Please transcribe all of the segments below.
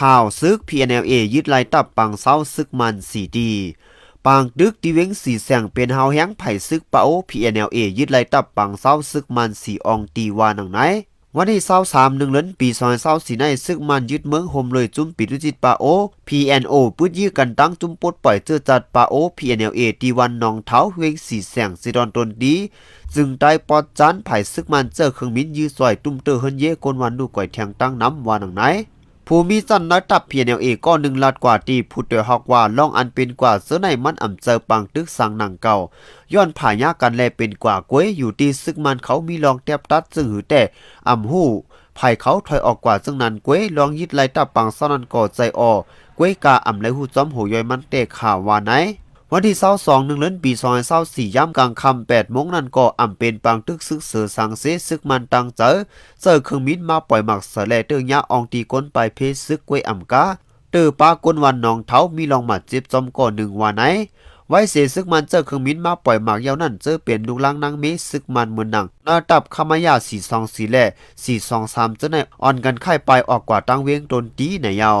ข่าวซึก PNLA ยึดไล่ตับปังเศร้าซึกมันสีดีปางดึกดีเวงสีแสงเป็นเฮาแห้งไผ่ซึกเปา PNLA ยึดไล่ตับปังเศร้าซึกมันสีอองตีวานังไหนวันที่23หนึ่งเดือนปี2024ในซึกมันยึดเมืองโฮมเลยจุ้มปิดุจิตปาโอ PNO ปื้ดยื้อกันตั้งจุ้มปดปล่อยเจอจัดปาโอ PNLA ตีวันนองเท้าเวงสีแสงสิดอนตนดี จึงได้ปอดจานไผ่ซึกมันเจอเครื่องมินยื้อซอยตุ้มเตอเฮินเย่กนวันดูก่อยแทงตั้งน้ำวานังไหน ผู้มีสันน้อยตับ PNLA ก็หนึ่งลาดกว่าตีผู้เตยฮอกว่าล่องอันเป็นกว่าเสื้อในมันอ่ำเจอปังตึกสังหนังเก่า ย้อนผ่ายากันแลเป็นกว่าก้วยอยู่ที่ซึ่งมันเขามีลองแทบตัดซึ่งหือแต่อ่ำหู้ไผ่เขาถอยออกกว่าซึ่งนั้นก้วยลองยึดไล่ตับปังซ่อนันก่อใจออกวยกาอ่ำไลหูจอมหูย่อยมันเตะข่าวว่าไหน วันที่22หนึ่งเดือนปี2024ย่ำกลางค่ำ8โมงนั้นก็อ่ำเป็นปังตึกซึกเสือสังเสซึกมันตังเจอเจอเครื่องมินมาปล่อยหมักเสแลเตอร์ยะอองตีก้นไปเพชซึกกวยอ่ำกาเตอปากนวันนองเท้ามีลองหมัดเจ็บจอมก่อหนึ่งวันไหนไว้เสซึกมันเจอเครื่องมินมาปล่อยหมากยาวนั่นเจอเปลี่ยนลูกลังนางเมซึกมันเหมือนหนังนาตับขมายาสี่สองสี่แล่สี่สองสามเจอในอ่อนกันไข่ไปออกกว่าตั้งเวียงตนตีในยาว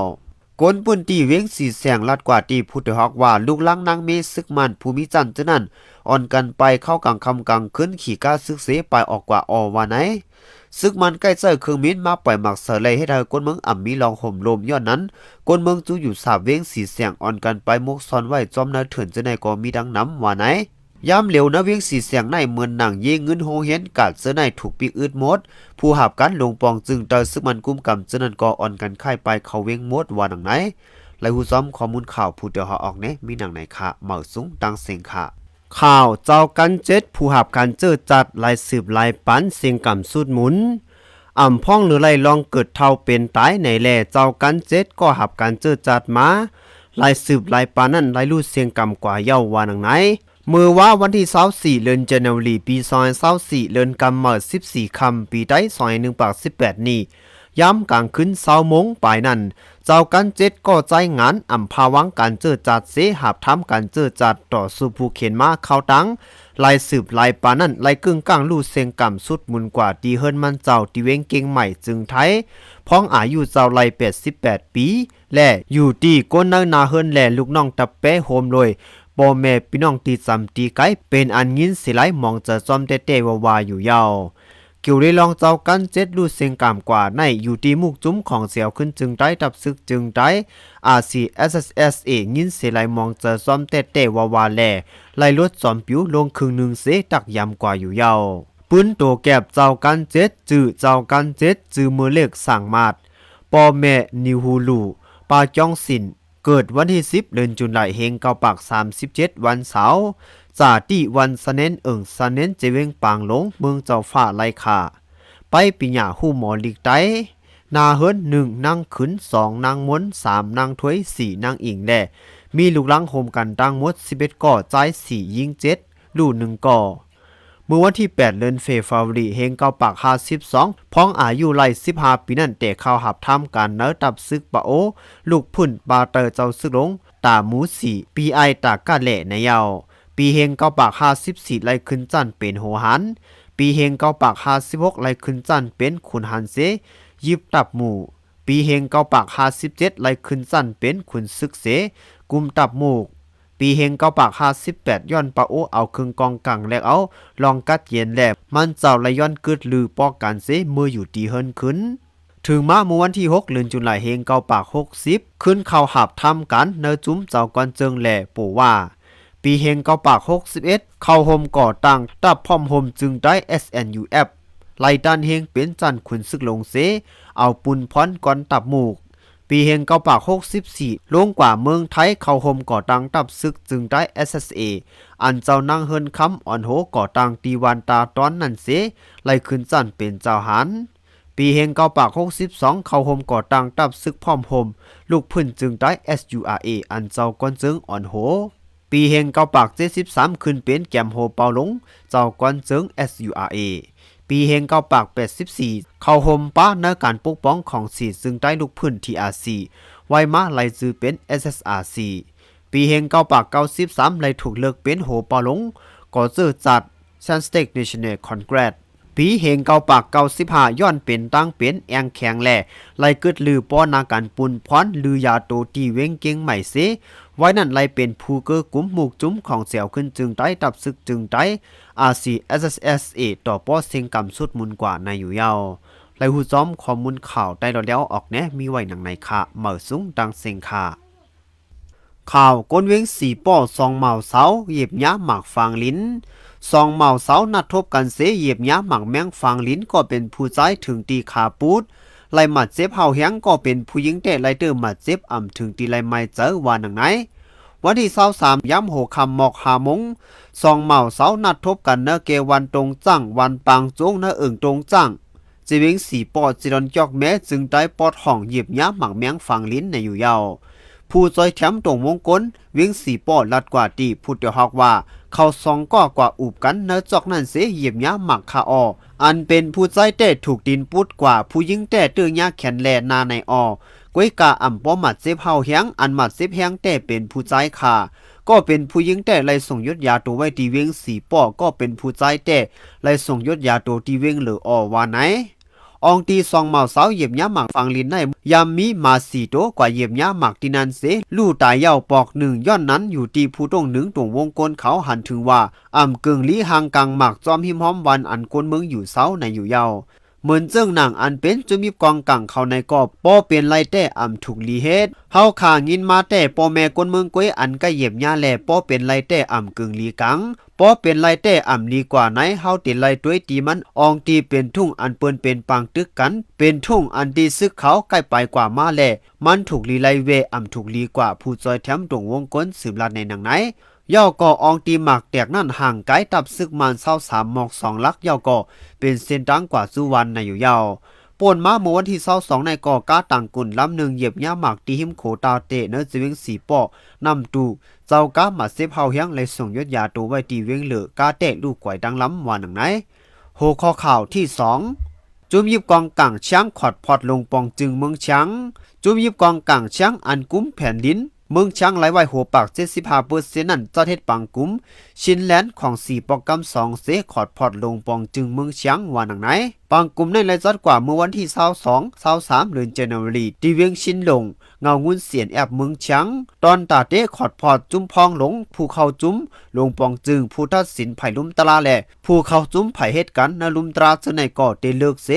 กนปุ่นตีเวียงสีแสงลัดกว่าตีพุทธฮอกว่าลูกลังนางเมซึกมันภูมิจันทร์จานั้นอ่อนกันไปเข้ากลางคำกลางขึ้นขี่ก้าซึกเสไปออกกว่าออวาไหนซึกมันใกล้เจอเครื่องมินมาปล่อยหมักเสลยให้เธอกนเมืองอ่ำมีลองห่มลมย้อนนั้นกนเมืองจูอยู่สาบเว้งสีเสียงอ่อนกันไปมุกซอนไว้จอมนาเถื่อนจะในก็มีดังน้ำว่าไหน ยามเหลวนะเวียงสีเสียงในเหมือนหนังเยเงินโฮเห็นกัดเสื้อในถูกปีกอึดมด ผู้หับกันลงปองจึงเตอซึกมันกุ้มกำเจนันก็อ่อนกันไข่ไปเขาเว้งมดว่าหนังไหนไลหูซ้อมข้อมูลข่าวผู้เดียวหาออกเนมีหนังไหนค่ะเหมาสูงดังเสียงค่ะ ข่าวเจ้ากันเจ็ดผู้หับการเจอจัดลายสืบลายปันเสียงกำสุดหมุนอ่ำพ่องหรือไล่ลองเกิดเท่าเป็นตายในแหล่เจ้ากันเจ็ดก็หับการเจอจัดมาลายสืบลายปานนั่นลายลู่เสียงกำกว่าเย้าวานังไหน มือว่าวันที่24เดือนเจนวรีปี2024เดือนกำเมิด14คำปีได้2 1 18 นี้ย้ำกลางคืนเศร้ามงปลายนั้น เจ้ากันเจ็ดก็ใจงานอ่ำภาวังการเจอจัดเสหับทำการเจอจัดต่อสู่ผู้เขียนมาเข้าตังลายสืบลายปานั่นลายกึ่งกลางลู่เสียงกำสุดมุนกว่าดีเฮิรนมันเจ้าตีเวงเก่งใหม่จึงไทยพ้องอายุเจ้าลาย88ปี และอยู่ที่ก้นนินนาเฮิรนแหล่ลูกน้องตะเป้โฮมเลย บ่แม่พี่น้องตีจำตีไกเป็นอันยินสิไลมองจะจอมเตๆวาๆอยู่ยาวเกี่ยวได้ลองเจ้ากันเจ็ดรูดเสียงกามกว่าในอยู่ที่มุกจุ้มของเสียวขึ้นจึงได้ดับซึกจึงได้ RCSS เองยินเสไหลมองเจอซ้อมเตะเตะวาวาแลไล่ลดซ้อมปิวลงครึ่งหนึ่งเสตักยำกว่าอยู่ยาวปืนตัวแก็บเจ้ากันเจ็ดจื้อเจ้ากันเจ็ดจื้อมือเล็กสั่งมาดปอแม่นิวฮูลูปาจ้องสิน เกิดวันที่ 10 เดือนจุลายเฮงเกาปาก 37 วันเสาร์จาติวันสเนนเอิงสเนนเจเวงปางหลงเมืองเจ้าฟ้าไลคาไปปิญญาหู้หมอลิกไตนาเฮิรนหนึ่งนางขึ้นสองนางม้วนสามนางถ้วยสี่นางอิงแด่มีลูกลังโฮมกันตั้งหมดสิบเอ็ดก่อใจสี่ยิงเจ็ดลูกหนึ่งก่อ เมื่อวันที่ 8 เดือนเฟฟาวรีเฮงเกาปาก52พ้องอายุไล่15ปีนั่นแต่เข้าหับทำการเนื้อตับซึกปะโอ ลูกพุ่นปาเตอร์เจ้าซึกหลง ตาหมูสีปีไอตากาแหล่ในยาว ปีเฮงเกาปาก54ไล่ขึ้นจันเป็นโหหัน ปีเฮงเกาปาก56ไล่ขึ้นจันเป็นขุนหันเสยิบตับหมู่ปีเฮงเกาปาก57ไล่ขึ้นจันเป็นขุนซึกเส กุมตับหมู่ ปีเฮงเก้าปาก58ย้อนปะโอเอาครึ่งกองกังแล้วเอาลองกัดเย็นแลบมันเจ้าละย้อนกึดลือปอกกันเสมืออยู่ดีเฮินขึ้นถึงมาเมื่อวันที่ 6 เดือนจุลายเฮงเก้าปาก 60 ขึ้นเข้าหับทำกันเนอจุ้มเจ้ากวนเจิงแหล่ปู่ว่า ปีเฮงเก้าปาก 61 เข้าห่มก่อตั้งตับพร้อมห่มจึงได้ SNUF ไล่ดันเฮงเป็นจันขุนซึกลงเส เอาปุนพรก่อนตับหมูก ปีเฮงเก้าปาก64ลงกว่าเมืองไทยเข้าห่มก่อตั้งตับซึกจึงได้ SSA อันเจ้านางเฮินคำอ่อนโหก่อตั้งตีวันตาตอนนั้นเสไล่ขึ้นจันเป็นเจ้าหันปีเฮงเก้าปาก62เข้าห่มก่อตั้งตับซึกพร้อมห่มลูกพื้นจึงได้ SURA อันเจ้ากวนจึงอ่อนโหปีเฮงเก้าปาก73ขึ้นเป็นแกมโฮเปาหลงเจ้ากวนจึง SURA ปีเฮงเก้าปาก84เข้าห่มป้าในการปกป้องของสีซึ่งได้ลูกพื้น TRC ไวมาไล่จือเป็น SSRC ปีเฮงเก้าปาก93ไล่ถูกเลิกเป็นโหปอหลงก่อเจอจัด s a n s t e c National Congress ปีปีเหงเกาปากเก้าสิบห้าย้อนเป็นตั้งเป็นแองแข็งแหล่ไล่กึดลือป้อนาการปุนพรอนลือยาโตตีเว้งเก่งใหม่เส ไว้นั่นไลเป็นผู้เกือกุ้มหมูกจุ้มของเสี่ยวขึ้นจึงได้ตับซึกจึงได้ RCSSA ต่อป้อเสียงกำสุดมุนกว่าในอยู่ยาวไลหูซ้อมข้อมูลข่าวได้แล้วแล้วออกแนะมีไว้หนังในค่ะเหมาสูงดังเสียงค่ะข่าวก้นเว้งสีป้อซองเมาเสาเหยียบย้าหมากฟางลิ้นซองเมาเสานัดทบกันเสเหยียบย้าหมากแมงฟางลิ้นก็เป็นผู้ใจถึงตีขาปูด ไล่หมัดเจ็บเฮาแฮงก็เป็นผู้หญิงแต่ไล่เติมหมัดเจ็บอ่ำถึงตีไล่ไม่เจอว่าหนังไหนวันที่23ย้ำโหคำหมอกหามงสองเมาเสานัดทบกันเนเกวันตรงจังวันปางจงเนเอิงตรงจังจีวิงสีปอดจิรอนจอกแม้จึงได้ปอดห้องหยิบย้าหมักแมงฟังลิ้นในอยู่ยาว ผู้จอยแถมตรงวงกลเวียงสีป้อลัดกว่าตีพูดเดียวฮอกว่า เขาซองก็กว่าอุบกันเนื้อจอกนั่นเสียเหยียบย้าหมักคาอออันเป็นผู้ใจแต่ถูกดินปุดกว่าผู้ยิงแต่ตื้อยาแขนแลนาในออกวยกาอ่ำป้อหมัดเซฟเฮาแฮงอันหมัดเซฟแฮงแต่เป็นผู้ใจค่ะ ก็เป็นผู้ยิงแต่ไล่ส่งยศยาตัวไว้ตีเวียงสีป้อก็เป็นผู้ใจแต่ไล่ส่งยศยาตัวตีเวียงเหลืออว่าไหน อองตีซองเมาสาวเหยียบย้าหมักฟังลินในยามมีมาสีโตกว่าเหยียบย้าหมักตินันเสลู่ตายเย่าปอกหนึ่งย้อนนั้นอยู่ตีผู้ตรงหนึ่งตรงวงกลเขาหันถึงว่าอ่ำกึ่งลีหางกังหมักจอมหิมหอมวันอันกวนเมืองอยู่เสาในอยู่เย่า เหมือนเจิ้งหนังอันเป็นจุมีกองกังเขาในกอบป้อเปลี่ยนไรแต่อ่ำถูกลีเฮ็ดเฮาขางินมาแต่ป้อแม่กวนเมืองก้วยอันก็เหยียบย้าแลป้อเป็นไรแต่อ่ำกึ่งลีกังป้อเป็นไรแต่อ่ำลีกว่าไหนเฮาติดไรตัวยตีมันอองตีเป็นทุ่งอันเปิ้นเป็นปางตึกกัน เป็นทุ่งอันดีซึกเขาใกล้ไปกว่ามาแลมันถูกลีไลเวอ่ำถูกลีกว่าผู้จอยแถมตรงวงกลสืบลัดในหนังไหน ย่อก่ออองตีหมักแตกนั่นห่างไกลตับซึกมันเศร้าสามหมอกสองลักย่อก่อเป็นเส้นดังกว่าสุวรรณในอยู่ยาวป่วนมาเมื่อวันที่เศร้าสองในก่อก้าต่างกุ่นลำหนึ่งเหยียบย่าหมักตีหิมโขตาเตะเนื้อจิวิงสีปอนำตูเจ้าก้ามาเซฟเฮาเฮียงเลยส่งยศยาตัวไว้ตีเวีงเหลือก้าเตะลูกไกวดังล้ำวันหนังไหนโหข้อข่าวที่สองจุมยิบกองกังช้างขอดพอดลงปองจึงเมืองช้างจุมยิบกองกังช้างอันกุ้มแผ่นดิน เมืองช้างไหลไหวหัวปากเจ็ดสิบห้าเปอร์เซ็นต์นั่นเจ้าเทศปังกุ้ม ชินแลนด์ของสี่ปอกกำสองเสขอดพอดลงปองจึงเมืองช้างว่าหนังไหน ปังกลุ่มในรายจัดกว่าเมื่อวันที่22 23เดือนเจนวารีที่เวียงชินหลง เงางุนเสียนแอบเมืองช้างตอนตาเต้ขอดพอดจุ้มพองหลง ผู้เข้าจุ้มหลวงปองจึงผู้ทัดสินไผ่ลุมตลาแหล่ผู้เข้าจุ้มไผ่เหตุกันนลุมตราเสในก่อเตเลิกเส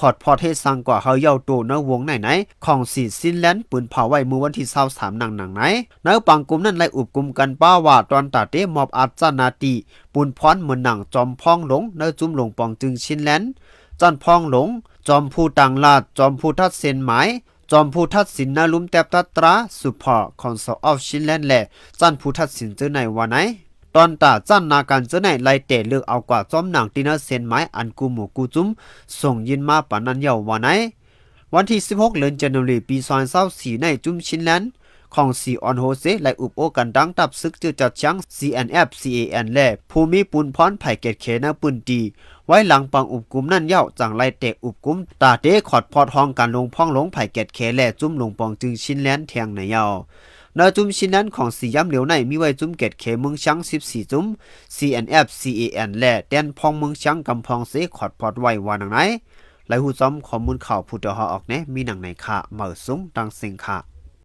ขอดพอดให้สังกว่าเฮาเย้าโตนวงไหนไหน ของสีซินแลนด์ปืนเผาไว้เมื่อวันที่23หนังหนังไหนเนอปังกลุ่มนั้นไล่อุบกลุ่มกันป้าว่าตอนตาเต้มอบอัจจานาตีปุนพรเหมือนหนังจอมพองหลงเนอจุ้มหลงปองจึงชินแลนด์ จอนพองหลง จอมผู้ตังลาดจอมผู้ทัดเซนหมาย จอมผู้ทัดสินนาลุมแตบตัตราสุพอคอนโซออฟชินแลนด์และจันผู้ทัดสินเจอในวันไหนตอนตาจันนาการเจอในไลเตะเลือกเอากว่าจอมหนังตีนาเซนหมายอันกูหมูกูจุ้มส่งยินมาปานนันเยาววันไหน วันที่ 16เดือนจันทรีปี2024ในจุ้มชินแลนด์ของซีออนโฮเซและอุบโอกันดังตับซึกจือจัดช้าง CNF CAN และภูมิปุนพรไผ่เกตเคนาปืนตีไว้หลังปังอุบกุมนั่นเย้าจังไล่เตะอุบกุมตาเตขอดพอดห้องการลงพ่องลงไผ่เกตเคและจุ้มลงปองจึงชิ้นแลนแทงในเย้าเนื้อจุ้มชิ้นนั้นของสีย้ำเหลียวในมีไว้จุ้มเกตเคเมืองช้าง14จุ้ม CNF CAN และแดนพองเมืองช้างกำพองเสขอดพอดไว้วานังไหนไหลหูซ้อมข้อมูลข่าวผู้เดาหอออกแนะมีหนังในค่ะเหมาสูงดังเสียงค่ะ